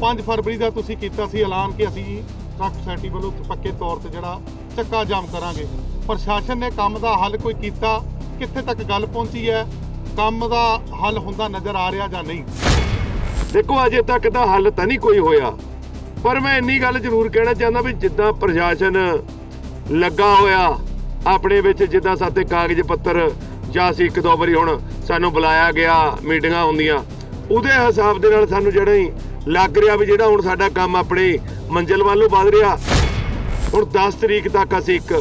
5 ਫਰਵਰੀ ਦਾ ਤੁਸੀਂ ਕੀਤਾ ਸੀ ਐਲਾਨ ਕਿ ਅਸੀਂ ਟਰੱਕ ਸੋਸਾਇਟੀ ਵੱਲੋਂ ਪੱਕੇ ਤੌਰ ਤੇ ਜਿਹੜਾ ਚੱਕਾ ਜਾਮ ਕਰਾਂਗੇ। ਪ੍ਰਸ਼ਾਸਨ ਨੇ ਕੰਮ ਦਾ ਹੱਲ ਕੋਈ ਕੀਤਾ? ਕਿੱਥੇ ਤੱਕ ਗੱਲ ਪਹੁੰਚੀ ਹੈ? ਕੰਮ ਦਾ ਹੱਲ ਹੁੰਦਾ ਨਜ਼ਰ ਆ ਰਿਹਾ ਜਾਂ ਨਹੀਂ? ਦੇਖੋ, ਅਜੇ ਤੱਕ ਤਾਂ ਹੱਲ ਤਾਂ ਨਹੀਂ ਕੋਈ ਹੋਇਆ। ਪਰ ਮੈਂ ਇੰਨੀ ਗੱਲ ਜ਼ਰੂਰ ਕਹਿਣਾ ਚਾਹੁੰਦਾ ਵੀ ਜਿੱਦਾਂ ਪ੍ਰਸ਼ਾਸਨ ਲੱਗਾ ਹੋਇਆ, ਆਪਣੇ ਵਿੱਚ ਜਿੱਦਾਂ ਸਾਤੇ ਕਾਗਜ਼ ਪੱਤਰ ਜਾਂ ਅਸੀਂ ਇੱਕ ਦੋ ਵਾਰੀ ਹੁਣ ਸਾਨੂੰ ਬੁਲਾਇਆ ਗਿਆ ਮੀਟਿੰਗਾਂ ਹੁੰਦੀਆਂ, ਉਹਦੇ ਹਿਸਾਬ ਦੇ ਨਾਲ ਸਾਨੂੰ ਜਿਹੜਾ ਲੱਗ ਰਿਹਾ ਵੀ ਜਿਹੜਾ ਹੁਣ ਸਾਡਾ ਕੰਮ ਆਪਣੀ ਮੰਜ਼ਿਲ ਵੱਲੋਂ ਨੂੰ ਵਧ ਰਿਹਾ। ਹੁਣ 10 ਤਰੀਕ ਤੱਕ ਅਸੀਂ ਇੱਕ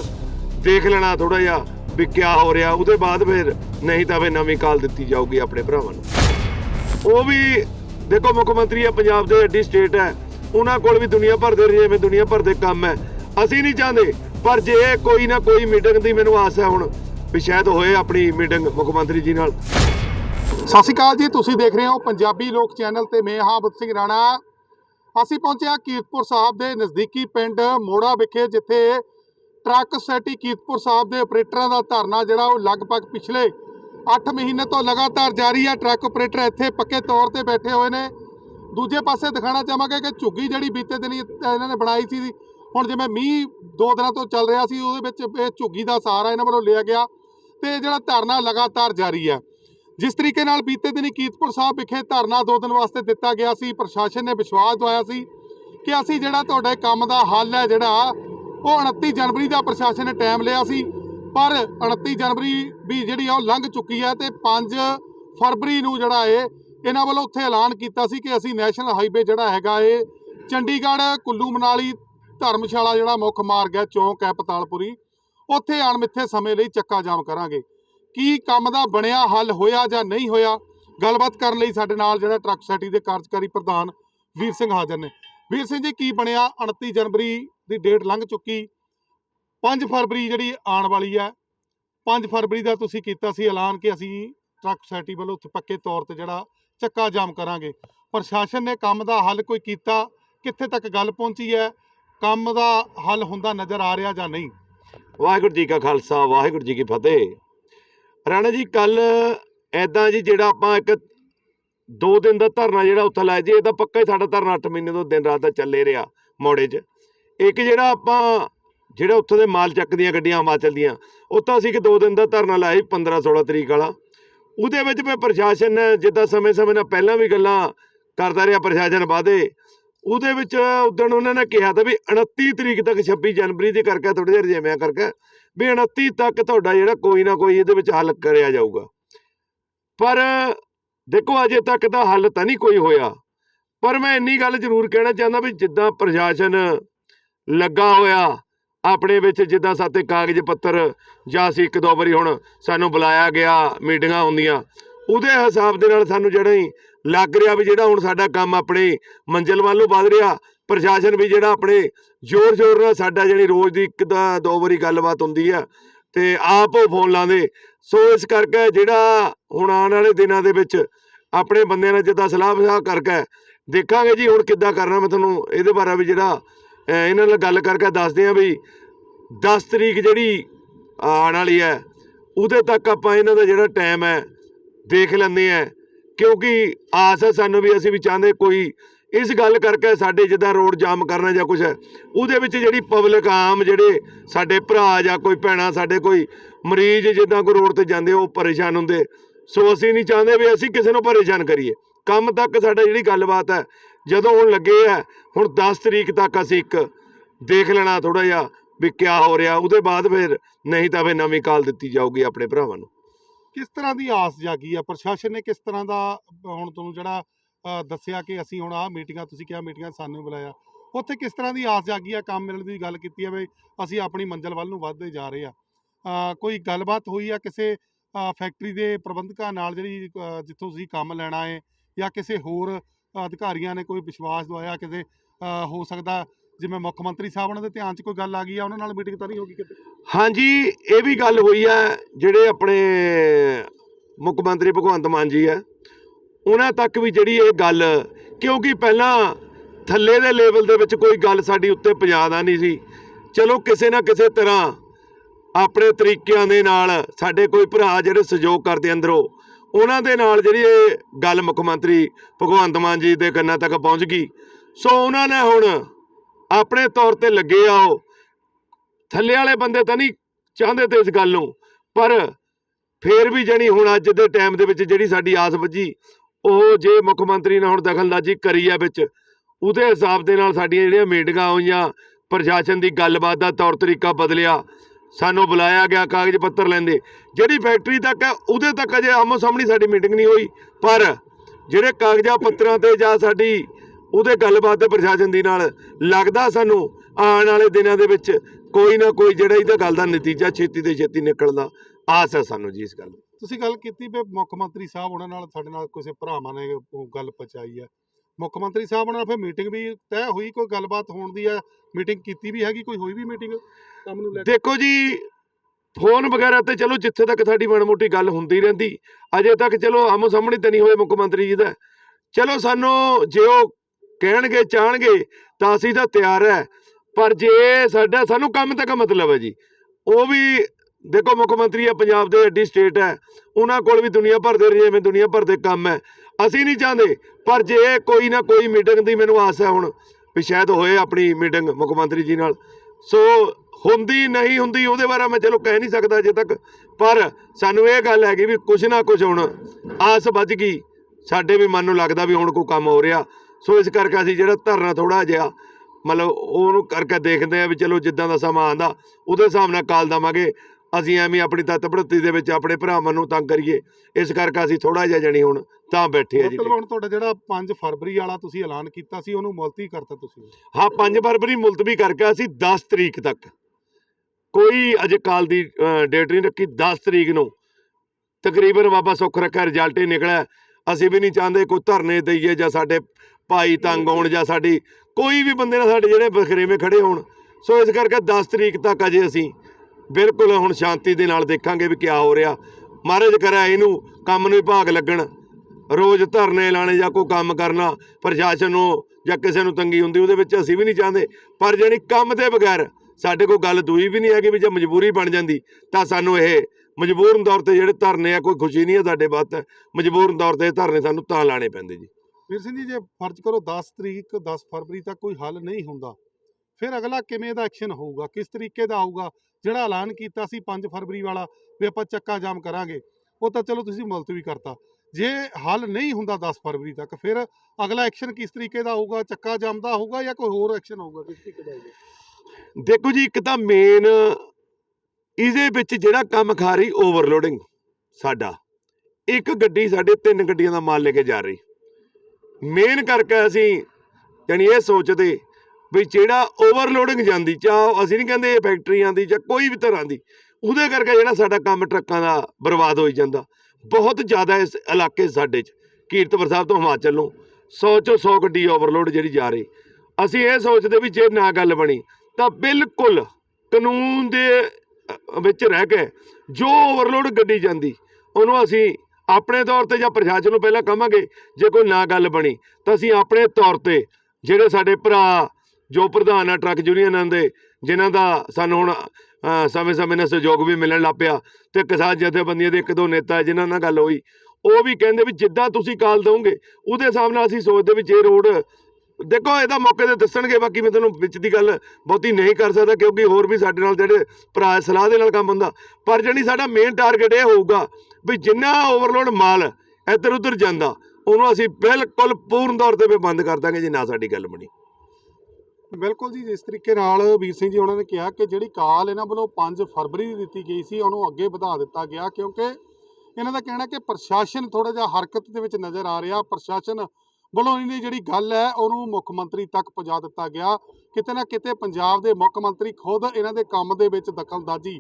ਦੇਖ ਲੈਣਾ ਥੋੜਾ ਜਿਹਾ ਵੀ ਕਿਆ ਹੋ ਰਿਹਾ। ਉਹਦੇ ਬਾਅਦ ਫਿਰ ਨਹੀਂ ਤਾਂ ਫਿਰ ਨਵੀਂ ਕਾਲ ਦਿੱਤੀ ਜਾਊਗੀ ਆਪਣੇ ਭਰਾਵਾਂ ਨੂੰ। ਉਹ ਵੀ ਦੇਖੋ ਮੁੱਖ ਮੰਤਰੀ ਹੈ ਪੰਜਾਬ ਦੇ ਐਡੀ ਸਟੇਟ ਹੈ। ਉਹਨਾਂ ਕੋਲ ਵੀ ਦੁਨੀਆ ਭਰ ਦੇ ਜਿਵੇਂ ਦੁਨੀਆ ਭਰ ਦੇ ਕੰਮ ਹੈ। ਅਸੀਂ ਨਹੀਂ ਚਾਹੁੰਦੇ, ਪਰ ਜੇ ਕੋਈ ਨਾ ਕੋਈ ਮੀਟਿੰਗ ਦੀ ਮੈਨੂੰ ਆਸ ਹੈ ਹੁਣ ਵੀ ਸ਼ਾਇਦ ਹੋਏ ਆਪਣੀ ਮੀਟਿੰਗ ਮੁੱਖ ਮੰਤਰੀ ਜੀ ਨਾਲ। ਸਤਿ ਸ਼੍ਰੀ ਅਕਾਲ ਜੀ, ਤੁਸੀਂ ਦੇਖ ਰਹੇ ਹੋ ਪੰਜਾਬੀ ਲੋਕ ਚੈਨਲ ਤੇ ਮੈਂ ਹਾਂ ਬੁੱਧ ਸਿੰਘ ਰਾਣਾ। ਅਸੀਂ ਪਹੁੰਚਿਆ ਕੀਰਤਪੁਰ ਸਾਹਿਬ ਦੇ ਨਜ਼ਦੀਕੀ ਪਿੰਡ ਮੋੜਾ ਵਿਖੇ, ਜਿੱਥੇ ਟਰੱਕ ਸੈਟੀ ਕੀਰਤਪੁਰ ਸਾਹਿਬ ਦੇ ਆਪਰੇਟਰਾਂ ਦਾ ਧਰਨਾ, ਜਿਹੜਾ ਉਹ ਲਗਭਗ ਪਿਛਲੇ 8 ਮਹੀਨੇ ਤੋਂ ਲਗਾਤਾਰ ਜਾਰੀ ਹੈ। ਟਰੱਕ ਆਪਰੇਟਰ ਇੱਥੇ ਪੱਕੇ ਤੌਰ ਤੇ ਬੈਠੇ ਹੋਏ ਨੇ। ਦੂਜੇ ਪਾਸੇ ਦਿਖਾਣਾ ਚਾਹਾਂਗੇ ਕਿ ਝੁੱਗੀ ਜਿਹੜੀ ਬੀਤੇ ਦਿਨੀ ਇਹਨਾਂ ਨੇ ਬਣਾਈ ਸੀ, ਹੁਣ ਜਿਵੇਂ ਮੀਂਹ ਦੋ ਦਿਨਾਂ ਤੋਂ ਚੱਲ ਰਿਹਾ ਸੀ, ਉਹਦੇ ਵਿੱਚ ਇਹ ਝੁੱਗੀ ਦਾ ਸਹਾਰਾ ਇਹਨਾਂ ਵੱਲੋਂ ਲਿਆ ਗਿਆ ਤੇ ਇਹ ਜਿਹੜਾ ਧਰਨਾ ਲਗਾਤਾਰ ਜਾਰੀ ਹੈ। ਜਿਸ ਤਰੀਕੇ ਨਾਲ ਬੀਤੇ ਦਿਨੀ ਕੀਰਤਪੁਰ ਸਾਹਿਬ ਵਿਖੇ ਧਰਨਾ ਦੋ ਦਿਨ ਵਾਸਤੇ ਦਿੱਤਾ ਗਿਆ ਸੀ, ਪ੍ਰਸ਼ਾਸਨ ਨੇ ਵਿਸ਼ਵਾਸ ਦਵਾਇਆ ਸੀ ਕਿ ਅਸੀਂ ਜਿਹੜਾ ਤੁਹਾਡੇ ਕੰਮ ਦਾ ਹੱਲ ਹੈ ਜਿਹੜਾ, ਉਹ 29 ਜਨਵਰੀ ਦਾ ਪ੍ਰਸ਼ਾਸਨ ਨੇ ਟਾਈਮ ਲਿਆ ਸੀ, ਪਰ 29 ਜਨਵਰੀ ਵੀ ਜਿਹੜੀ ਆ ਉਹ ਲੰਘ ਚੁੱਕੀ ਹੈ ਤੇ 5 ਫਰਵਰੀ ਨੂੰ ਜਿਹੜਾ ਇਹ, ਇਹਨਾਂ ਵੱਲੋਂ ਉੱਥੇ ਐਲਾਨ ਕੀਤਾ ਸੀ ਕਿ ਅਸੀਂ ਨੈਸ਼ਨਲ ਹਾਈਵੇ ਜਿਹੜਾ ਹੈਗਾ ਏ ਚੰਡੀਗੜ੍ਹ, ਕੁੱਲੂ ਮਨਾਲੀ, ਧਰਮਸ਼ਾਲਾ ਜਿਹੜਾ ਮੁੱਖ ਮਾਰਗ ਹੈ, ਚੌਂਕ ਹੈ, ਪਤਾਲਪੁਰੀ, ਉੱਥੇ ਅਣਮਿੱਥੇ ਸਮੇਂ ਲਈ ਚੱਕਾ ਜਾਮ ਕਰਾਂਗੇ। ਕੀ ਕੰਮ ਦਾ ਬਣਿਆ, ਹੱਲ ਹੋਇਆ ਜਾਂ ਨਹੀਂ ਹੋਇਆ, ਗੱਲਬਾਤ ਕਰਨ ਲਈ ਸਾਡੇ ਨਾਲ ਜਿਹੜਾ ਟਰੱਕ ਸੋਸਾਇਟੀ ਦੇ ਕਾਰਜਕਾਰੀ ਪ੍ਰਧਾਨ ਵੀਰ ਸਿੰਘ ਹਾਜ਼ਰ ਨੇ। ਵੀਰ ਸਿੰਘ ਜੀ, ਕੀ ਬਣਿਆ? 29 ਜਨਵਰੀ ਦੀ ਡੇਟ ਲੰਘ ਚੁੱਕੀ। 5 ਫਰਵਰੀ ਜਿਹੜੀ ਆਉਣ ਵਾਲੀ ਹੈ 5 ਫਰਵਰੀ ਦਾ ਤੁਸੀਂ ਕੀਤਾ ਸੀ ਐਲਾਨ ਕਿ ਅਸੀਂ ਟਰੱਕ ਸੋਸਾਇਟੀ ਵੱਲੋਂ ਉੱਥੇ ਪੱਕੇ ਤੌਰ ਤੇ ਜਿਹੜਾ ਚੱਕਾ ਜਾਮ ਕਰਾਂਗੇ। ਪ੍ਰਸ਼ਾਸਨ ਨੇ ਕੰਮ ਦਾ ਹੱਲ ਕੋਈ ਕੀਤਾ? ਕਿੱਥੇ ਤੱਕ ਗੱਲ ਪਹੁੰਚੀ ਹੈ? ਕੰਮ ਦਾ ਹੱਲ ਹੁੰਦਾ ਨਜ਼ਰ ਆ ਰਿਹਾ ਜਾਂ ਨਹੀਂ? ਵਾਹਿਗੁਰੂ ਜੀ ਕਾ ਖਾਲਸਾ, ਵਾਹਿਗੁਰੂ ਜੀ ਕੀ ਫਤਿਹ। ਰਾਣਾ ਜੀ, ਕੱਲ ਐਦਾਂ ਜੀ, ਜਿਹੜਾ ਆਪਾਂ ਇੱਕ ਦੋ ਦਿਨ ਦਾ ਧਰਨਾ ਜਿਹੜਾ ਉੱਥੇ ਲਾਇਆ ਜੀ, ਇਹ ਤਾਂ ਪੱਕਾ ਹੀ ਸਾਡਾ ਧਰਨਾ 8 ਮਹੀਨੇ ਤੋਂ ਦਿਨ ਰਾਤ ਦਾ ਚੱਲੇ ਰਿਹਾ ਮੋੜੇ 'ਚ। ਇੱਕ ਜਿਹੜਾ ਆਪਾਂ ਜਿਹੜਾ ਉੱਥੇ ਦੇ ਮਾਲ ਚੱਕ ਦੀਆਂ ਗੱਡੀਆਂ, ਹਿਮਾਚਲ ਦੀਆਂ ਉੱਥੇ ਅਸੀਂ ਕਿ ਦੋ ਦਿਨ ਦਾ ਧਰਨਾ ਲਾਇਆ ਸੀ 15 16 ਤਰੀਕ ਵਾਲਾ। ਉਹਦੇ ਵਿੱਚ ਮੈਂ ਪ੍ਰਸ਼ਾਸਨ ਨੇ ਜਿੱਦਾਂ ਸਮੇਂ-ਸਮੇਂ ਨਾਲ ਪਹਿਲਾਂ ਵੀ ਗੱਲਾਂ ਕਰਦਾ ਰਿਹਾ ਪ੍ਰਸ਼ਾਸਨ ਵਾਦੇ ਉਹਦੇ ਵਿੱਚ ਉਦੋਂ ਉਹਨਾਂ ਨੇ ਕਿਹਾ ਤਾਂ ਵੀ 29 ਤਰੀਕ ਤੱਕ 26 ਜਨਵਰੀ ਦੇ ਕਰਕੇ ਥੋੜੇ ਜਿਹਾ ਰਜੇਵਿਆਂ ਕਰਕੇ ਵੀ 29 ਤੱਕ ਤੁਹਾਡਾ ਜਿਹੜਾ ਕੋਈ ਨਾ ਕੋਈ ਇਹਦੇ ਵਿੱਚ ਹੱਲ ਕਰਿਆ ਜਾਊਗਾ। ਪਰ ਦੇਖੋ, ਅਜੇ ਤੱਕ ਤਾਂ ਹੱਲ ਤਾਂ ਨਹੀਂ ਕੋਈ ਹੋਇਆ। ਪਰ ਮੈਂ ਇੰਨੀ ਗੱਲ ਜ਼ਰੂਰ ਕਹਿਣਾ ਚਾਹੁੰਦਾ ਵੀ ਜਿੱਦਾਂ ਪ੍ਰਸ਼ਾਸਨ ਲੱਗਾ ਹੋਇਆ, ਆਪਣੇ ਵਿੱਚ ਜਿੱਦਾਂ ਸਾਤੇ ਕਾਗਜ਼ ਪੱਤਰ ਜਾਂ ਅਸੀਂ ਇੱਕ ਦੋ ਵਾਰੀ ਹੁਣ ਸਾਨੂੰ ਬੁਲਾਇਆ ਗਿਆ, ਮੀਟਿੰਗਾਂ ਹੁੰਦੀਆਂ, ਉਹਦੇ ਹਿਸਾਬ ਦੇ ਨਾਲ ਸਾਨੂੰ ਜਿਹੜਾ ਹੀ ਲੱਗ ਰਿਹਾ ਵੀ ਜਿਹੜਾ ਹੁਣ ਸਾਡਾ ਕੰਮ ਆਪਣੀ ਮੰਜ਼ਿਲ ਵੱਲੋਂ ਨੂੰ ਵਧ ਰਿਹਾ ਪ੍ਰਸ਼ਾਸਨ ਵੀ ਜਿਹੜਾ ਆਪਣੇ ਜ਼ੋਰ ਜ਼ੋਰ ਨਾਲ ਸਾਡਾ ਜਿਹੜੀ ਰੋਜ਼ ਦੀ ਇੱਕ ਦਾ ਦੋ ਵਾਰੀ ਗੱਲਬਾਤ ਹੁੰਦੀ ਆ ਤੇ ਆਪ ਉਹ ਫੋਨ ਲਾਉਂਦੇ। ਸੋ ਇਸ ਕਰਕੇ ਜਿਹੜਾ ਹੁਣ ਆਉਣ ਵਾਲੇ ਦਿਨਾਂ ਦੇ ਵਿੱਚ ਆਪਣੇ ਬੰਦਿਆਂ ਨਾਲ ਜਿੱਦਾਂ ਸਲਾਹ ਵਿਸਾਹ ਕਰਕੇ ਦੇਖਾਂਗੇ ਜੀ ਹੁਣ ਕਿੱਦਾਂ ਕਰਨਾ। ਮੈਂ ਤੁਹਾਨੂੰ ਇਹਦੇ ਬਾਰੇ ਵੀ ਜਿਹੜਾ ਇਹਨਾਂ ਨਾਲ ਗੱਲ ਕਰਕੇ ਦੱਸਦੇ ਆ ਵੀ 10 ਤਰੀਕ ਜਿਹੜੀ ਆਉਣ ਵਾਲੀ ਹੈ, ਉਹਦੇ ਤੱਕ ਆਪਾਂ ਇਹਨਾਂ ਦਾ ਜਿਹੜਾ ਟਾਈਮ ਹੈ ਦੇਖ ਲੈਂਦੇ ਆ ਕਿਉਂਕਿ ਆਸ ਹੈ ਸਾਨੂੰ ਵੀ ਅਸੀਂ ਵੀ ਚਾਹੁੰਦੇ ਕੋਈ ਇਸ ਗੱਲ ਕਰਕੇ ਸਾਡੇ ਜਿੱਦਾਂ ਰੋਡ ਜਾਮ ਕਰਨਾ ਜਾਂ ਕੁਝ ਹੈ, ਉਹਦੇ ਵਿੱਚ ਜਿਹੜੀ ਪਬਲਿਕ ਆਮ ਜਿਹੜੇ ਸਾਡੇ ਭਰਾ ਜਾਂ ਕੋਈ ਭੈਣਾ, ਸਾਡੇ ਕੋਈ ਮਰੀਜ਼ ਜਿੱਦਾਂ ਕੋਈ ਰੋਡ ਤੇ ਜਾਂਦੇ, ਉਹ ਪਰੇਸ਼ਾਨ ਹੁੰਦੇ। ਸੋ ਅਸੀਂ ਨਹੀਂ ਚਾਹੁੰਦੇ ਵੀ ਅਸੀਂ ਕਿਸੇ ਨੂੰ ਪਰੇਸ਼ਾਨ ਕਰੀਏ। ਕੰਮ ਤੱਕ ਸਾਡਾ ਜਿਹੜੀ ਗੱਲਬਾਤ ਹੈ, ਜਦੋਂ ਹੁਣ ਲੱਗੇ ਆ ਹੁਣ 10 ਤਰੀਕ ਤੱਕ ਅਸੀਂ ਇੱਕ ਦੇਖ ਲੈਣਾ ਥੋੜਾ ਜਿਹਾ ਵੀ ਕਿਆ ਹੋ ਰਿਹਾ, ਉਹਦੇ ਬਾਅਦ ਫਿਰ ਨਹੀਂ ਤਾਂ ਫਿਰ ਨਵੀਂ ਕਾਲ ਦਿੱਤੀ ਜਾਊਗੀ ਆਪਣੇ ਭਰਾਵਾਂ ਨੂੰ। ਕਿਸ ਤਰ੍ਹਾਂ ਦੀ ਆਸ ਜਾਗੀ ਆ ਪ੍ਰਸ਼ਾਸਨ ਨੇ ਕਿਸ ਤਰ੍ਹਾਂ ਦਾ ਹੁਣ ਤੁਹਾਨੂੰ ਜਿਹੜਾ ਦੱਸਿਆ ਕਿ ਅਸੀਂ ਹੁਣ ਆਹ ਮੀਟਿੰਗਾਂ, ਤੁਸੀਂ ਕਿਹਾ ਮੀਟਿੰਗਾਂ, ਸਾਨੂੰ ਬੁਲਾਇਆ। ਉੱਥੇ ਕਿਸ ਤਰ੍ਹਾਂ ਦੀ ਆਸ ਜਾਗੀ ਆ? ਕੰਮ ਮਿਲਣ ਦੀ ਗੱਲ ਕੀਤੀ ਹੈ ਵੀ ਅਸੀਂ ਆਪਣੀ ਮੰਜ਼ਿਲ ਵੱਲ ਨੂੰ ਵੱਧਦੇ ਜਾ ਰਹੇ ਆ। ਕੋਈ ਗੱਲਬਾਤ ਹੋਈ ਆ ਕਿਸੇ ਫੈਕਟਰੀ ਦੇ ਪ੍ਰਬੰਧਕਾਂ ਨਾਲ ਜਿਹੜੀ ਜਿੱਥੋਂ ਤੁਸੀਂ ਕੰਮ ਲੈਣਾ ਹੈ ਜਾਂ ਕਿਸੇ ਹੋਰ ਅਧਿਕਾਰੀਆਂ ਨੇ ਕੋਈ ਵਿਸ਼ਵਾਸ ਦਵਾਇਆ ਕਿਸੇ ਹੋ ਸਕਦਾ ਜਿਵੇਂ ਮੁੱਖ ਮੰਤਰੀ ਸਾਹਿਬ ਉਹਨਾਂ ਦੇ ਧਿਆਨ 'ਚ ਕੋਈ ਗੱਲ ਆ ਗਈ ਆ? ਉਹਨਾਂ ਨਾਲ ਮੀਟਿੰਗ ਤਾਂ ਨਹੀਂ ਹੋਗੀ ਕਿਤੇ? ਹਾਂਜੀ, ਇਹ ਵੀ ਗੱਲ ਹੋਈ ਆ ਜਿਹੜੇ ਆਪਣੇ ਮੁੱਖ ਮੰਤਰੀ ਭਗਵੰਤ ਮਾਨ ਜੀ ਹੈ ਉਹਨਾਂ ਤੱਕ ਵੀ ਜਿਹੜੀ ਇਹ ਗੱਲ, ਕਿਉਂਕਿ ਪਹਿਲਾਂ ਥੱਲੇ ਦੇ ਲੈਵਲ ਦੇ ਵਿੱਚ ਕੋਈ ਗੱਲ ਸਾਡੀ ਉੱਤੇ ਪਹੁੰਚਾਦਾ ਨਹੀਂ ਸੀ। ਚਲੋ ਕਿਸੇ ਨਾ ਕਿਸੇ ਤਰ੍ਹਾਂ ਆਪਣੇ ਤਰੀਕਿਆਂ ਦੇ ਨਾਲ ਸਾਡੇ ਕੋਈ ਭਰਾ ਜਿਹੜੇ ਸਹਿਯੋਗ ਕਰਦੇ ਅੰਦਰੋਂ, ਉਹਨਾਂ ਦੇ ਨਾਲ ਜਿਹੜੀ ਇਹ ਗੱਲ ਮੁੱਖ ਮੰਤਰੀ ਭਗਵੰਤ ਮਾਨ ਜੀ ਦੇ ਕੰਨਾਂ ਤੱਕ ਪਹੁੰਚ ਗਈ। ਸੋ ਉਹਨਾਂ ਨੇ ਹੁਣ ਆਪਣੇ ਤੌਰ ਤੇ ਲੱਗੇ ਆ ਉਹ ਥੱਲੇ ਵਾਲੇ ਬੰਦੇ ਤਾਂ ਨਹੀਂ ਚਾਹੁੰਦੇ ਤੇ ਇਸ ਗੱਲ ਨੂੰ, ਪਰ ਫੇਰ ਵੀ ਜਣੀ ਹੁਣ ਅੱਜ ਦੇ ਟਾਈਮ ਦੇ ਵਿੱਚ ਜਿਹੜੀ ਸਾਡੀ ਆਸ ਵੱਜੀ ਉਹ ਜੇ ਮੁੱਖ ਮੰਤਰੀ ਨੇ ਹੁਣ ਦਖਲਅੰਦਾਜ਼ੀ ਕਰੀ ਆ ਵਿੱਚ, ਉਹਦੇ ਹਿਸਾਬ ਦੇ ਨਾਲ ਸਾਡੀਆਂ ਜਿਹੜੀਆਂ ਮੀਟਿੰਗਾਂ ਹੋਈਆਂ, ਪ੍ਰਸ਼ਾਸਨ ਦੀ ਗੱਲਬਾਤ ਦਾ ਤੌਰ ਤਰੀਕਾ ਬਦਲਿਆ, ਸਾਨੂੰ ਬੁਲਾਇਆ ਗਿਆ ਕਾਗਜ਼ ਪੱਤਰ ਲੈਂਦੇ, ਜਿਹੜੀ ਫੈਕਟਰੀ ਤੱਕ ਹੈ, ਉਹਦੇ ਤੱਕ ਅਜੇ ਆਮੋ ਸਾਹਮਣੇ ਸਾਡੀ ਮੀਟਿੰਗ ਨਹੀਂ ਹੋਈ, ਪਰ ਜਿਹੜੇ ਕਾਗਜ਼ਾਂ ਪੱਤਰਾਂ ਤੇ ਜਾਂ ਸਾਡੀ ਉਹਦੇ ਗੱਲਬਾਤ ਤੇ ਪ੍ਰਸ਼ਾਸਨ ਦੀ ਨਾਲ ਲੱਗਦਾ ਸਾਨੂੰ ਆਉਣ ਵਾਲੇ ਦਿਨਾਂ ਦੇ ਵਿੱਚ ਕੋਈ ਨਾ ਕੋਈ ਜਿਹੜਾ ਇਹਦਾ ਗੱਲ ਦਾ ਨਤੀਜਾ ਛੇਤੀ ਤੋਂ ਛੇਤੀ ਨਿਕਲਦਾ ਆਸ ਹੈ ਸਾਨੂੰ ਜੀ ਇਸ ਗੱਲ ਤੁਸੀਂ ਗੱਲ ਕੀਤੀ ਵੀ ਮੁੱਖ ਮੰਤਰੀ ਸਾਹਿਬ ਉਹਨਾਂ ਨਾਲ, ਸਾਡੇ ਨਾਲ ਕਿਸੇ ਭਰਾਵਾਂ ਨੇ ਉਹ ਗੱਲ ਪਹੁੰਚਾਈ ਹੈ ਮੁੱਖ ਮੰਤਰੀ ਸਾਹਿਬ ਨਾਲ ਫਿਰ ਮੀਟਿੰਗ ਵੀ ਤੈਅ ਹੋਈ, ਕੋਈ ਗੱਲਬਾਤ ਹੋਣ ਦੀ ਆ, ਮੀਟਿੰਗ ਕੀਤੀ ਵੀ ਹੈਗੀ, ਕੋਈ ਹੋਈ ਵੀ ਮੀਟਿੰਗ? ਕੰਮ ਨੂੰ ਲੈ ਕੇ? ਦੇਖੋ ਜੀ, ਫੋਨ ਵਗੈਰਾ ਤੇ ਚਲੋ ਜਿੱਥੇ ਤੱਕ ਸਾਡੀ ਮਾੜੀ ਮੋਟੀ ਗੱਲ ਹੁੰਦੀ ਰਹਿੰਦੀ, ਅਜੇ ਤੱਕ ਚਲੋ ਆਮੋ ਸਾਹਮਣੇ ਤਾਂ ਨਹੀਂ ਹੋਏ ਮੁੱਖ ਮੰਤਰੀ ਜੀ ਦਾ। ਚਲੋ ਸਾਨੂੰ ਜੇ ਉਹ ਕਹਿਣਗੇ, ਚਾਹਣਗੇ, ਤਾਂ ਅਸੀਂ ਤਾਂ ਤਿਆਰ ਹੈ ਪਰ ਜੇ ਸਾਡਾ, ਸਾਨੂੰ ਕੰਮ ਤੱਕ ਮਤਲਬ ਹੈ ਜੀ, ਉਹ ਵੀ ਦੇਖੋ ਮੁੱਖ ਮੰਤਰੀ ਹੈ ਪੰਜਾਬ ਦੇ ਐਡੀ ਸਟੇਟ ਹੈ, ਉਹਨਾਂ ਕੋਲ ਵੀ ਦੁਨੀਆ ਭਰ ਦੇ ਜਿਵੇਂ ਦੁਨੀਆ ਭਰ ਦੇ ਕੰਮ ਹੈ। ਅਸੀਂ ਨਹੀਂ ਚਾਹੁੰਦੇ, ਪਰ ਜੇ ਕੋਈ ਨਾ ਕੋਈ ਮੀਟਿੰਗ ਦੀ ਮੈਨੂੰ ਆਸ ਹੈ ਹੁਣ, ਵੀ ਸ਼ਾਇਦ ਹੋਏ ਆਪਣੀ ਮੀਟਿੰਗ ਮੁੱਖ ਮੰਤਰੀ ਜੀ ਨਾਲ। ਸੋ ਹੁੰਦੀ ਨਹੀਂ ਹੁੰਦੀ ਉਹਦੇ ਬਾਰੇ ਮੈਂ ਚਲੋ ਕਹਿ ਨਹੀਂ ਸਕਦਾ ਅਜੇ ਤੱਕ, ਪਰ ਸਾਨੂੰ ਇਹ ਗੱਲ ਹੈਗੀ ਵੀ ਕੁਝ ਨਾ ਕੁਝ ਹੁਣ ਆਸ ਵੱਜ ਗਈ। ਸਾਡੇ ਵੀ ਮਨ ਨੂੰ ਲੱਗਦਾ ਵੀ ਹੁਣ ਕੋਈ ਕੰਮ ਹੋ ਰਿਹਾ। ਸੋ ਇਸ ਕਰਕੇ ਅਸੀਂ ਜਿਹੜਾ ਧਰਨਾ ਥੋੜਾ ਜਿਹਾ, ਮਤਲਬ ਉਹਨੂੰ ਕਰਕੇ ਦੇਖਦੇ ਆ ਵੀ ਚਲੋ ਜਿੱਦਾਂ ਦਾ ਸਮਾਂ ਆਂਦਾ ਉਹਦੇ ਹਿਸਾਬ ਨਾਲ ਕਾਲ ਦਵਾਂਗੇ। ਅਸੀਂ ਐਵੇਂ ਆਪਣੀ ਤੱਤ ਭੜਤੀ ਦੇ ਵਿੱਚ ਆਪਣੇ ਭਰਾਵਾਂ ਨੂੰ ਤੰਗ ਕਰੀਏ। ਇਸ ਕਰਕੇ ਅਸੀਂ ਥੋੜਾ ਜਿਹਾ ਜਣੀ ਹੁਣ ਤਾਂ ਬੈਠੇ ਆ ਜੀ। ਮਤਲਬ ਹੁਣ ਤੁਹਾਡਾ ਜਿਹੜਾ 5 ਫਰਵਰੀ ਵਾਲਾ ਤੁਸੀਂ ਐਲਾਨ ਕੀਤਾ ਸੀ ਉਹਨੂੰ ਮੁਲਤਵੀ ਕਰਤਾ ਤੁਸੀਂ। ਹਾਂ 5 ਫਰਵਰੀ ਮੁਲਤਵੀ ਕਰਕੇ ਅਸੀਂ 10 ਤਰੀਕ ਤੱਕ। ਕੋਈ ਅਜੇ ਕਾਲ ਦੀ ਡੇਟ ਨਹੀਂ ਰੱਖੀ 10 ਤਰੀਕ ਨੂੰ। ਤਕਰੀਬਨ ਬਾਬਾ ਸੁੱਖ ਰੱਖਿਆ ਰਿਜ਼ਲਟ ਹੀ ਨਿਕਲਿਆ। ਅਸੀਂ ਵੀ ਨਹੀਂ ਚਾਹੁੰਦੇ ਕੋਈ ਧਰਨੇ ਦਈਏ ਜਾਂ ਸਾਡੇ ਭਾਈ ਤੰਗ ਹੋਣ ਜਾਂ ਸਾਡੀ ਕੋਈ ਵੀ ਬੰਦੇ ਨਾਲ ਸਾਡੇ ਜਿਹੜੇ ਬਖਰੇਵੇਂ ਖੜੇ ਹੋਣ। ਸੋ ਇਸ ਕਰਕੇ 10 ਤਰੀਕ ਤੱਕ ਅਜੇ ਅਸੀਂ ਬਿਲਕੁਲ ਹੁਣ ਸ਼ਾਂਤੀ ਦੇ ਨਾਲ ਦੇਖਾਂਗੇ ਵੀ ਕੀ ਹੋ ਰਿਹਾ। ਮਹਾਰਾਜ ਕਰਿਆ ਇਹਨੂੰ ਕੰਮ ਨੂੰ ਹੀ ਭਾਗ ਲੱਗਣ। ਰੋਜ਼ ਧਰਨੇ ਲਾਣੇ ਜਾਂ ਕੋਈ ਕੰਮ ਕਰਨਾ, ਪ੍ਰਸ਼ਾਸਨ ਨੂੰ ਜਾਂ ਕਿਸੇ ਨੂੰ ਤੰਗੀ ਹੁੰਦੀ, ਉਹਦੇ ਵਿੱਚ ਅਸੀਂ ਵੀ ਨਹੀਂ ਚਾਹੁੰਦੇ। ਪਰ ਜਿਹੜੀ ਕੰਮ ਦੇ ਬਗੈਰ ਸਾਡੇ ਕੋਲ ਗੱਲ ਦੂਈ ਵੀ ਨਹੀਂ ਹੈਗੀ ਵੀ ਜੇ ਮਜਬੂਰੀ ਬਣ ਜਾਂਦੀ, ਤਾਂ ਸਾਨੂੰ ਇਹ ਮਜਬੂਰਨ ਤੌਰ ਤੇ ਜਿਹੜੇ ਧਰਨੇ ਆ, ਕੋਈ ਖੁਸ਼ੀ ਨਹੀਂ ਹੈ ਸਾਡੇ ਬਾਤ। ਮਜਬੂਰਨ ਤੌਰ ਤੇ ਧਰਨੇ ਸਾਨੂੰ ਤਾਂ ਲਾਣੇ ਪੈਂਦੇ ਜੀ। ਵੀਰ ਸਿੰਘ ਜੀ, ਜੇ ਫਰਜ਼ ਕਰੋ 10 ਤਰੀਕ 10 ਫਰਵਰੀ ਤੱਕ ਕੋਈ ਹੱਲ ਨਹੀਂ ਹੁੰਦਾ ਫਿਰ ਅਗਲਾ ਕਿਵੇਂ ਦਾ ਐਕਸ਼ਨ ਹੋਊਗਾ, ਕਿਸ ਤਰੀਕੇ ਦਾ ਹੋਊਗਾ ਜਿਹੜਾ ਐਲਾਨ ਕੀਤਾ ਸੀ 5 ਫਰਵਰੀ ਵਾਲਾ, ਵੀ ਆਪਾਂ ਚੱਕਾ ਜਾਮ ਕਰਾਂਗੇ, ਉਹ ਤਾਂ ਚਲੋ ਤੁਸੀਂ ਮੁਲਤਵੀ ਕਰਤਾ। ਜੇ ਹੱਲ ਨਹੀਂ ਹੁੰਦਾ 10 ਫਰਵਰੀ ਤੱਕ, ਫਿਰ ਅਗਲਾ ਐਕਸ਼ਨ ਕਿਸ ਤਰੀਕੇ ਦਾ ਹੋਊਗਾ? ਚੱਕਾ ਜਾਮ ਦਾ ਹੋਊਗਾ ਜਾਂ ਕੋਈ ਹੋਰ ਐਕਸ਼ਨ ਹੋਊਗਾ? ਕਿਸ ਤਰੀਕੇ ਦਾ ਹੋਊਗਾ? ਦੇਖੋ ਜੀ, ਇੱਕ ਤਾਂ ਮੇਨ ਇਹਦੇ ਵਿੱਚ ਜਿਹੜਾ ਕੰਮ ਖਾ ਰਹੀ ਓਵਰਲੋਡਿੰਗ ਸਾਡਾ। ਇੱਕ ਗੱਡੀ ਸਾਡੇ ਤਿੰਨ ਗੱਡੀਆਂ ਦਾ ਮਾਲ ਲੈ ਕੇ ਜਾ ਰਹੀ। ਮੇਨ ਕਰਕੇ ਅਸੀਂ ਯਾਨੀ ਇਹ ਸੋਚਦੇ ਵੀ ਜਿਹੜਾ ਓਵਰਲੋਡਿੰਗ ਜਾਂਦੀ, ਚਾਹ ਅਸੀਂ ਨਹੀਂ ਕਹਿੰਦੇ ਇਹ ਫੈਕਟਰੀਆਂ ਦੀ ਜਾਂ ਕੋਈ ਵੀ ਤਰ੍ਹਾਂ ਦੀ, ਉਹਦੇ ਕਰਕੇ ਜਿਹੜਾ ਸਾਡਾ ਕੰਮ ਟਰੱਕਾਂ ਦਾ ਬਰਬਾਦ ਹੋਈ ਜਾਂਦਾ। ਬਹੁਤ ਜ਼ਿਆਦਾ ਇਸ ਇਲਾਕੇ ਸਾਡੇ 'ਚ, ਕੀਰਤਪੁਰ ਸਾਹਿਬ ਤੋਂ ਹਿਮਾਚਲ ਨੂੰ 100 ਚੋਂ 100 ਗੱਡੀ ਓਵਰਲੋਡ ਜਿਹੜੀ ਜਾ ਰਹੀ। ਅਸੀਂ ਇਹ ਸੋਚਦੇ ਵੀ ਜੇ ਨਾ ਗੱਲ ਬਣੀ, ਤਾਂ ਬਿਲਕੁਲ ਕਾਨੂੰਨ ਦੇ ਵਿੱਚ ਰਹਿ ਕੇ ਜੋ ਓਵਰਲੋਡ ਗੱਡੀ ਜਾਂਦੀ, ਉਹਨੂੰ ਅਸੀਂ ਆਪਣੇ ਤੌਰ ਤੇ ਜਾਂ ਪ੍ਰਸ਼ਾਸਨ ਨੂੰ ਪਹਿਲਾਂ ਕਹਾਂਗੇ, ਜੇ ਕੋਈ ਨਾ ਗੱਲ ਬਣੀ, ਤਾਂ ਅਸੀਂ ਆਪਣੇ ਤੌਰ ਤੇ ਜਿਹੜੇ ਸਾਡੇ ਭਰਾ ਜੋ ਪ੍ਰਧਾਨ ਆ ਟਰੱਕ ਯੂਨੀਅਨਾਂ ਦੇ, ਜਿਨ੍ਹਾਂ ਦਾ ਸਾਨੂੰ ਹੁਣ ਸਮੇਂ-ਸਮੇਂ ਨਾਲ ਸਹਿਯੋਗ ਵੀ ਮਿਲਣ ਲੱਗ ਪਿਆ ਤੇ ਕਿਸਾਨ ਜਥੇਬੰਦੀਆਂ ਦੇ ਇੱਕ ਦੋ ਨੇਤਾ ਜਿਨ੍ਹਾਂ ਨਾਲ ਗੱਲ ਹੋਈ, ਉਹ ਵੀ ਕਹਿੰਦੇ ਵੀ ਜਿੱਦਾਂ ਤੁਸੀਂ ਕਾਲ ਦਵੋਗੇ, ਉਹਦੇ ਹਿਸਾਬ ਨਾਲ ਅਸੀਂ ਸੋਚਦੇ ਵੀ ਜੇ ਰੋਡ, ਦੇਖੋ ਇਹਦਾ ਮੌਕੇ ਤੇ ਦੱਸਣਗੇ, ਬਾਕੀ ਮੈਂ ਤੁਹਾਨੂੰ ਵਿੱਚ ਦੀ ਗੱਲ ਬਹੁਤੀ ਨਹੀਂ ਕਰ ਸਕਦਾ, ਕਿਉਂਕਿ ਹੋਰ ਵੀ ਸਾਡੇ ਨਾਲ ਜਿਹੜੇ ਭਰਾ ਸਲਾਹ ਦੇ ਨਾਲ ਕੰਮ ਹੁੰਦਾ, ਪਰ ਜਿਹੜੀ ਸਾਡਾ ਮੇਨ ਟਾਰਗੇਟ ਇਹ ਹੋਊਗਾ ਵੀ ਜਿੰਨਾ ਓਵਰਲੋਡ ਮਾਲ ਇੱਧਰ ਉੱਧਰ ਜਾਂਦਾ, ਉਹਨੂੰ ਅਸੀਂ ਬਿਲਕੁਲ ਪੂਰਨ ਤੌਰ ਤੇ ਵੀ ਬੰਦ ਕਰ ਦਾਂਗੇ ਜੇ ਨਾ ਸਾਡੀ ਗੱਲ ਬਣੀ। ਬਿਲਕੁਲ ਜੀ, ਜਿਸ ਤਰੀਕੇ ਨਾਲ ਵੀਰ ਸਿੰਘ ਜੀ ਉਹਨਾਂ ਨੇ ਕਿਹਾ ਕਿ ਜਿਹੜੀ ਕਾਲ ਇਹਨਾਂ ਵੱਲੋਂ 5 ਫਰਵਰੀ ਦੀ ਦਿੱਤੀ ਗਈ ਸੀ, ਉਹਨੂੰ ਅੱਗੇ ਵਧਾ ਦਿੱਤਾ ਗਿਆ ਕਿਉਂਕਿ ਇਹਨਾਂ ਦਾ ਕਹਿਣਾ ਕਿ ਪ੍ਰਸ਼ਾਸਨ ਥੋੜਾ ਜਿਹਾ ਹਰਕਤ ਦੇ ਵਿੱਚ ਨਜ਼ਰ ਆ ਰਿਹਾ, ਪ੍ਰਸ਼ਾਸਨ ਵੱਲੋਂ ਇਹਦੀ ਜਿਹੜੀ ਗੱਲ ਹੈ, ਉਹਨੂੰ ਮੁੱਖ ਮੰਤਰੀ ਤੱਕ ਪਹੁੰਚਾ ਦਿੱਤਾ ਗਿਆ। ਕਿਤੇ ਨਾ ਕਿਤੇ ਪੰਜਾਬ ਦੇ ਮੁੱਖ ਮੰਤਰੀ ਖੁਦ ਇਹਨਾਂ ਦੇ ਕੰਮ ਦੇ ਵਿੱਚ ਦਖਲਅੰਦਾਜ਼ੀ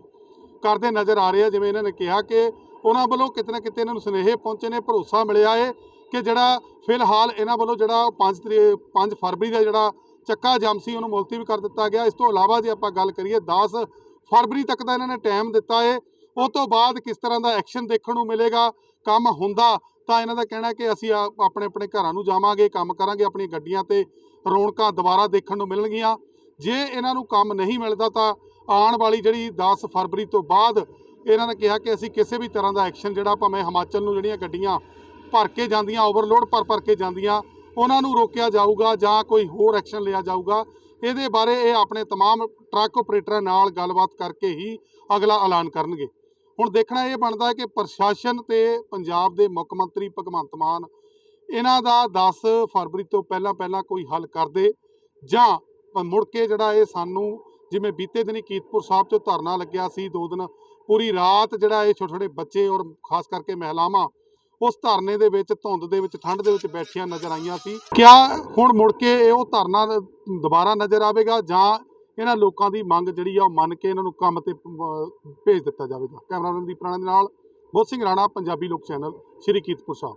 ਕਰਦੇ ਨਜ਼ਰ ਆ ਰਹੇ ਆ, ਜਿਵੇਂ ਇਹਨਾਂ ਨੇ ਕਿਹਾ ਕਿ ਉਹਨਾਂ ਵੱਲੋਂ ਕਿਤੇ ਨਾ ਕਿਤੇ ਇਹਨਾਂ ਨੂੰ ਸੁਨੇਹੇ ਪਹੁੰਚੇ ਨੇ, ਭਰੋਸਾ ਮਿਲਿਆ ਏ ਕਿ ਜਿਹੜਾ ਫਿਲਹਾਲ ਇਹਨਾਂ ਵੱਲੋਂ ਜਿਹੜਾ 5 ਤਰੀਕ 5 ਫਰਵਰੀ ਦਾ ਜਿਹੜਾ ਚੱਕਾ ਜਾਮ ਸੀ ਉਹਨੂੰ ਮੁਲਤਵੀ ਕਰ ਦਿੱਤਾ ਗਿਆ। ਇਸ ਤੋਂ ਇਲਾਵਾ ਜੇ ਆਪਾਂ ਗੱਲ ਕਰੀਏ 10 ਫਰਵਰੀ ਤੱਕ ਦਾ ਇਹਨਾਂ ਨੇ ਟਾਈਮ ਦਿੱਤਾ ਏ। ਉਹ ਤੋਂ ਬਾਅਦ ਕਿਸ ਤਰ੍ਹਾਂ ਦਾ ਐਕਸ਼ਨ ਦੇਖਣ ਨੂੰ ਮਿਲੇਗਾ, ਕੰਮ ਹੁੰਦਾ, ਤਾਂ ਇਹਨਾਂ ਦਾ ਕਹਿਣਾ ਕਿ ਅਸੀਂ ਆਪਣੇ ਆਪਣੇ ਘਰਾਂ ਨੂੰ ਜਾਵਾਂਗੇ, ਕੰਮ ਕਰਾਂਗੇ, ਆਪਣੀਆਂ ਗੱਡੀਆਂ ਤੇ ਰੌਣਕਾਂ ਦੁਬਾਰਾ ਦੇਖਣ ਨੂੰ ਮਿਲਣਗੀਆਂ। ਜੇ ਇਹਨਾਂ ਨੂੰ ਕੰਮ ਨਹੀਂ ਮਿਲਦਾ ਤਾਂ ਆਉਣ ਵਾਲੀ ਜਿਹੜੀ 10 ਫਰਵਰੀ ਤੋਂ ਬਾਅਦ ਇਹਨਾਂ ਨੇ ਕਿਹਾ ਕਿ ਅਸੀਂ ਕਿਸੇ ਵੀ ਤਰ੍ਹਾਂ ਦਾ ਐਕਸ਼ਨ ਜਿਹੜਾ ਭਾਵੇਂ ਹਿਮਾਚਲ ਨੂੰ ਜਿਹੜੀਆਂ ਗੱਡੀਆਂ ਭਰ ਕੇ ਜਾਂਦੀਆਂ ਓਵਰਲੋਡ ਭਰ ਭਰ ਕੇ ਜਾਂਦੀਆਂ ਉਹਨਾਂ ਨੂੰ ਰੋਕਿਆ ਜਾਊਗਾ ਜਾਂ ਕੋਈ ਹੋਰ ਐਕਸ਼ਨ ਲਿਆ ਜਾਊਗਾ ਇਹਦੇ ਬਾਰੇ ਇਹ ਆਪਣੇ तमाम ਟਰੱਕ ਆਪਰੇਟਰਾਂ ਨਾਲ ਗੱਲਬਾਤ ਕਰਕੇ ਹੀ ਅਗਲਾ ਐਲਾਨ ਕਰਨਗੇ ਹੁਣ ਦੇਖਣਾ ਇਹ ਬਣਦਾ ਹੈ ਕਿ ਪ੍ਰਸ਼ਾਸਨ ਤੇ ਪੰਜਾਬ ਦੇ ਮੁੱਖ ਮੰਤਰੀ ਭਗਵੰਤ ਮਾਨ ਇਹਨਾਂ ਦਾ 10 ਫਰਵਰੀ ਤੋਂ ਪਹਿਲਾਂ ਪਹਿਲਾਂ ਕੋਈ ਹੱਲ ਕਰਦੇ ਜਾਂ ਪ- ਮੁੜ ਕੇ ਜਿਹੜਾ ਇਹ ਸਾਨੂੰ ਜਿਵੇਂ ਬੀਤੇ ਦਿਨੀ ਕੀਰਤਪੁਰ ਸਾਹਿਬ 'ਚ ਧਰਨਾ ਲੱਗਿਆ ਸੀ ਦੋ ਦਿਨ ਪੂਰੀ ਰਾਤ ਜਿਹੜਾ ਇਹ ਛੋਟੇ ਛੋਟੇ ਬੱਚੇ ਔਰ ਖਾਸ ਕਰਕੇ ਮਹਿਲਾਵਾਂ ਉਸ ਧਰਨੇ ਦੇ ਵਿੱਚ, ਧੁੰਦ ਦੇ ਵਿੱਚ, ਠੰਡ ਦੇ ਵਿੱਚ ਬੈਠੀਆਂ ਨਜ਼ਰ ਆਈਆਂ ਸੀ। ਕਿਆ ਹੁਣ ਮੁੜ ਕੇ ਇਹ ਉਹ ਧਰਨਾ ਦੁਬਾਰਾ ਨਜ਼ਰ ਆਵੇਗਾ ਜਾਂ ਇਹਨਾਂ ਲੋਕਾਂ ਦੀ ਮੰਗ ਜਿਹੜੀ ਆ ਉਹ ਮੰਨ ਕੇ ਇਹਨਾਂ ਨੂੰ ਕੰਮ ਤੇ ਭੇਜ ਦਿੱਤਾ ਜਾਵੇਗਾ? ਕੈਮਰਾਮੈਨ ਦੀ ਪ੍ਰਾਣਾ ਦੇ ਨਾਲ ਬੋਧ ਸਿੰਘ ਰਾਣਾ, ਪੰਜਾਬੀ ਲੋਕ ਚੈਨਲ, ਸ਼੍ਰੀ ਕੀਰਤਪੁਰ ਸਾਹਿਬ।